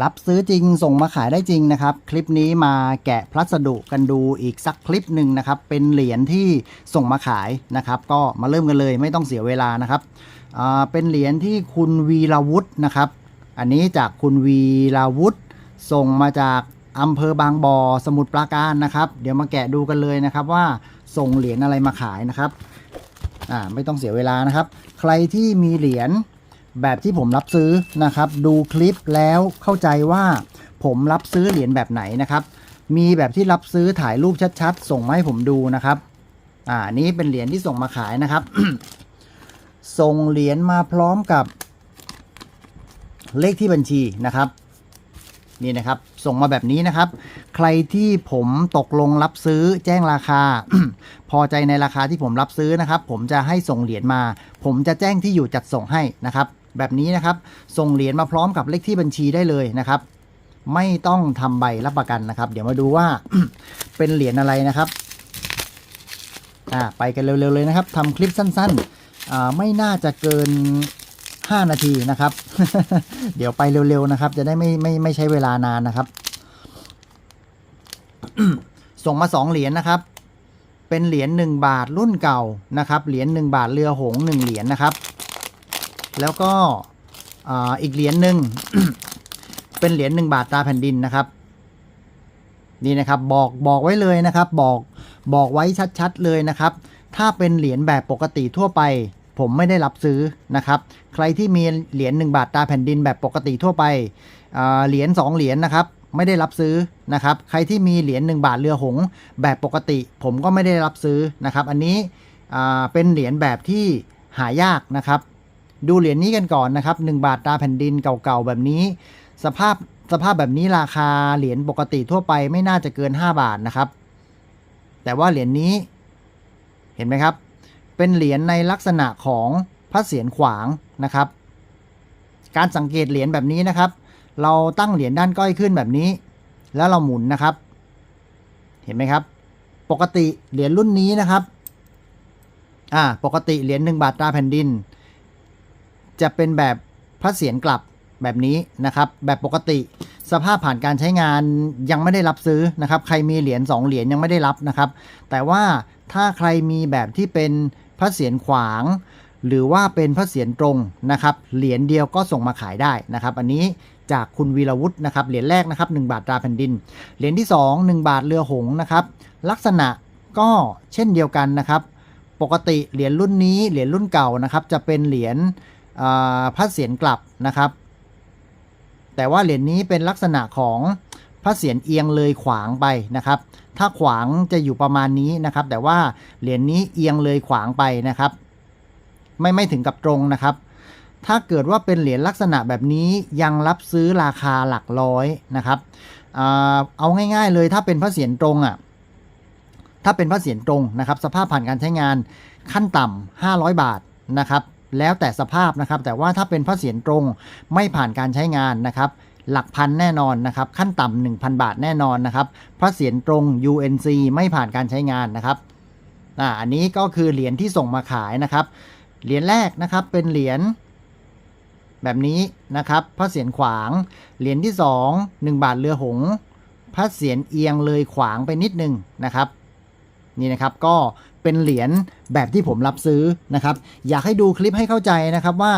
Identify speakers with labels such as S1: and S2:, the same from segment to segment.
S1: รับซื้อจริงส่งมาขายได้จริงนะครับ คลิปนี้มาแกะพัสดุกันดูอีกสักคลิปหนึ่งนะครับ เป็นเหรียญที่ส่งมาขายนะครับ ก็มาเริ่มกันเลยไม่ต้องเสียเวลานะครับอ่าเป็นเหรียญที่คุณวีราวุธนะครับ อันนี้จากคุณวีราวุธส่งมาจากอำเภอบางบ่อสมุทรปราการนะครับ เดี๋ยวมาแกะดูกันเลยนะครับว่าส่งเหรียญอะไรมาขายนะครับอ่าไม่ต้องเสียเวลานะครับ ใครที่มีเหรียญ แบบที่ผมรับซื้อนะครับ ดูคลิปแล้วเข้าใจว่าผมรับซื้อเหรียญแบบไหนนะครับ มีแบบที่รับซื้อถ่ายรูปชัดๆ ส่งมาให้ผมดูนะครับ อ่านนี้เป็นเหรียญที่ส่งมาขายนะครับ ส่งเหรียญมาพร้อมกับเลขที่บัญชีนะครับนี่นะครับ ส่งมาแบบนี้นะครับ ใครที่ผมตกลงรับซื้อแจ้งราคา พอใจในราคาที่ผมรับซื้อนะครับ ผมจะให้ส่งเหรียญมา ผมจะแจ้งที่อยู่จัดส่งให้นะครับ แบบนี้นะครับ ส่งเหรียญมาพร้อมกับเลขที่บัญชีได้เลยนะครับ ไม่ต้องทำใบรับประกันนะครับ เดี๋ยวมาดูว่าเป็นเหรียญอะไรนะครับอ่าไปกันเร็วๆเลยนะครับทำคลิปสั้นๆอ่าไม่น่าจะเกิน 5 นาทีนะครับ เดี๋ยวไปเร็วๆนะครับ จะได้ไม่ไม่ไม่ใช้เวลานานนะครับ ส่งมา 2 เหรียญนะครับเป็นเหรียญ1บาทรุ่นเก่านะครับ เหรียญ1บาทเรือหงส์1เหรียญนะครับ แล้วก็อ,อีกเหรียญหนึ่งเป็นเหรียญ1บาทตาแผ่นดินนะครับ นี่นะครับบอกบอกไว้เลยนะครับ บอกบอกไว้ชัดๆเลยนะครับ ถ้าเป็นเหรียญแบบปกติทั่วไป ผมไม่ได้รับซื้อนะครับ ใครที่มีเหรียญ1บาทตาแผ่นดินแบบปกติทั่วไปเหรียญ2เหรียญนะครับไม่ได้รับซื้อนะครับ ใครที่มีเหรียญ1บาทเรือหงแบบปกติ ผมก็ไม่ได้รับซื้อนะครับ อันนี้เป็นเหรียญแบบที่หายากนะครับ ดูเหรียญนี้กันก่อนนะครับ 1 บาทตาแผ่นดินเก่าๆแบบนี้ สภาพสภาพแบบนี้ราคาเหรียญปกติทั่วไปไม่น่าจะเกิน 5 บาทนะครับ แต่ว่าเหรียญนี้เห็นไหมครับ เป็นเหรียญในลักษณะของพระเศียรขวางนะครับ การสังเกตเหรียญแบบนี้นะครับ เราตั้งเหรียญด้านก้อยขึ้นแบบนี้ แล้วเราหมุนนะครับ เห็นไหมครับ ปกติเหรียญรุ่นนี้นะครับอ่าปกติเหรียญหนึ่งบาทตราแผ่นดิน จะเป็นแบบพระเศียรกลับแบบนี้นะครับ แบบปกติสภาพผ่านการใช้งานยังไม่ได้รับซื้อนะครับ ใครมีเหรียญ2เหรียญยังไม่ได้รับนะครับ แต่ว่าถ้าใครมีแบบที่เป็นพระเศียรขวาง หรือว่าเป็นพระเศียรตรงนะครับ เหรียญเดียวก็ส่งมาขายได้นะครับ อันนี้จากคุณวีรวุฒินะครับ เหรียญแรกนะครับ 1 บาทตราแผ่นดิน เหรียญที่ 2 1 บาทเรือหงนะครับ ลักษณะก็เช่นเดียวกันนะครับ ปกติเหรียญรุ่นนี้เหรียญรุ่นเก่านะครับ จะเป็นเหรียญ พระเศียรกลับนะครับ แต่ว่าเหรียญนี้เป็นลักษณะของพระเศียรเอียงเลยขวางไปนะครับ ถ้าขวางจะอยู่ประมาณนี้นะครับ แต่ว่าเหรียญนี้เอียงเลยขวางไปนะครับ ไม่ไม่ถึงกับตรงนะครับ ถ้าเกิดว่าเป็นเหรียญลักษณะแบบนี้ยังรับซื้อราคาหลักร้อยนะครับ เอาง่ายๆเลยถ้าเป็นพระเศียรตรงอะ ถ้าเป็นพระเศียรตรงนะครับ สภาพผ่านการใช้งานขั้นต่ำ500 บาทนะครับ แล้วแต่สภาพนะครับ แต่ว่าถ้าเป็นพระเศียรตรงไม่ผ่านการใช้งานนะครับ หลักพันแน่นอนนะครับ ขั้นต่ำ1,000 บาทแน่นอนนะครับ พระเศียรตรง UNC ไม่ผ่านการใช้งานนะครับอ่าอันนี้ก็คือเหรียญที่ส่งมาขายนะครับ เหรียญแรกนะครับเป็นเหรียญแบบนี้นะครับพระเศียรขวาง เหรียญที่2 1บาทเรือหงพระเศียรเอียงเลยขวางไปนิดนึงนะครับ นี่นะครับก็ เป็นเหรียญแบบที่ผมรับซื้อนะครับ อยากให้ดูคลิปให้เข้าใจนะครับว่า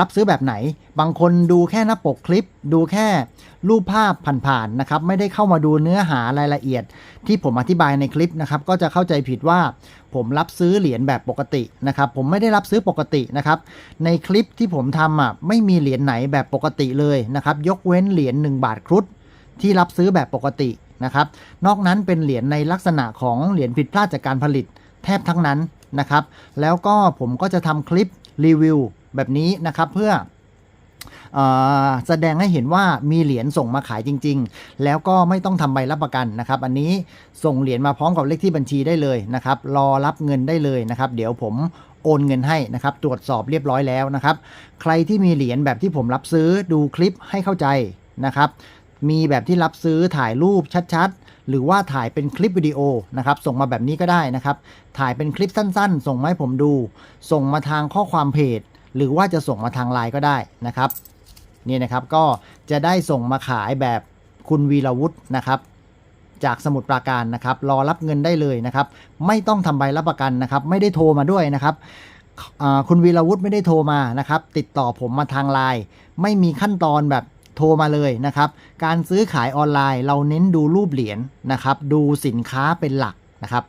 S1: รับซื้อแบบไหน บางคนดูแค่หน้าปกคลิป ดูแค่รูปภาพผ่านๆนะครับ ไม่ได้เข้ามาดูเนื้อหารายละเอียด ที่ผมอธิบายในคลิปนะครับ ก็จะเข้าใจผิดว่าผมรับซื้อเหรียญแบบปกตินะครับ ผมไม่ได้รับซื้อปกตินะครับ ในคลิปที่ผมทำอะไม่มีเหรียญไหนแบบปกติเลยนะครับ ยกเว้นเหรียญ1บาทครุฑที่รับซื้อแบบปกติ นะครับ นอกนั้นเป็นเหรียญในลักษณะของเหรียญผิดพลาดจากการผลิตแทบทั้งนั้นนะครับ แล้วก็ผมก็จะทำคลิปรีวิวแบบนี้นะครับเพื่อเออแสดงให้เห็นว่ามีเหรียญส่งมาขายจริง ๆ แล้วก็ไม่ต้องทำใบรับประกันนะครับ อันนี้ส่งเหรียญมาพร้อมกับเลขที่บัญชีได้เลยนะครับ รอรับเงินได้เลยนะครับ เดี๋ยวผมโอนเงินให้นะครับ ตรวจสอบเรียบร้อยแล้วนะครับ ใครที่มีเหรียญแบบที่ผมรับซื้อดูคลิปให้เข้าใจนะครับ มีแบบที่รับซื้อถ่ายรูปชัดๆ หรือว่าถ่ายเป็นคลิปวิดีโอนะครับ ส่งมาแบบนี้ก็ได้นะครับ ถ่ายเป็นคลิปสั้นๆ ส่งมาให้ผมดู ส่งมาทางข้อความเพจ หรือว่าจะส่งมาทางไลน์ก็ได้นะครับนี่นะครับก็จะได้ส่งมาขายแบบคุณวีรวุฒินะครับจากสมุทรปราการนะครับ รอรับเงินได้เลยนะครับ ไม่ต้องทำใบรับประกันนะครับ ไม่ได้โทรมาด้วยนะครับคุณวีรวุฒิไม่ได้โทรมานะครับ ติดต่อผมมาทางไลน์ไม่มีขั้นตอนแบบ โทรมาเลยนะครับ การซื้อขายออนไลน์เราเน้นดูรูปเหรียญนะครับ ดูสินค้าเป็นหลักนะครับ